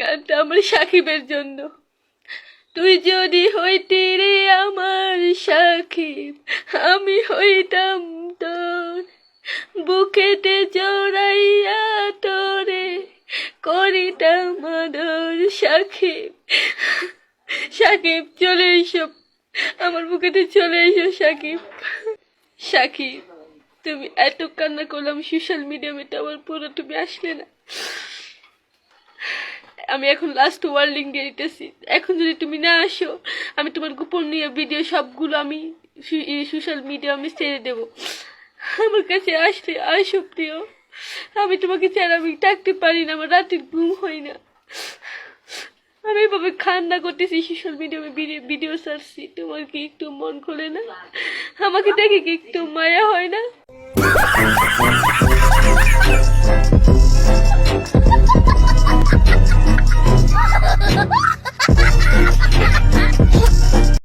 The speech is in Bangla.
গানটা আমার সাকিবের জন্য। তুই যদি হইতি রে আমার সাকিব, আমি হইতাম তোর। বুকেতে জড়াইয়া তোরে করিতাম আদর সাকিব। সাকিব, চলে এসো। আমার বুকেতে চলে এসো, সাকিব। সাকিব, তুমি এত কান্না করলাম সোশ্যাল মিডিয়ামে তো আমার পুরো তুমি আসলে না। আমি এখন লাস্ট ওয়ার্নিং দিয়ে দিতেছি। এখন যদি তুমি না আসো, আমি তোমার গোপনীয় ভিডিও সবগুলো আমি সোশ্যাল মিডিয়া আমি ছেড়ে দেবো। আমার কাছে আসলে আসো, প্রিয়। আমি তোমাকে ছাড়া আমি থাকতে পারি না, আমার রাতের ঘুম হয় না। আমি এভাবে খান্না করতেছি সোশ্যাল মিডিয়ামে ভিডিও ছাড়ছি। তোমার কি একটু মন খোলে না? আমাকে দেখে কি একটু মায়া হয় না?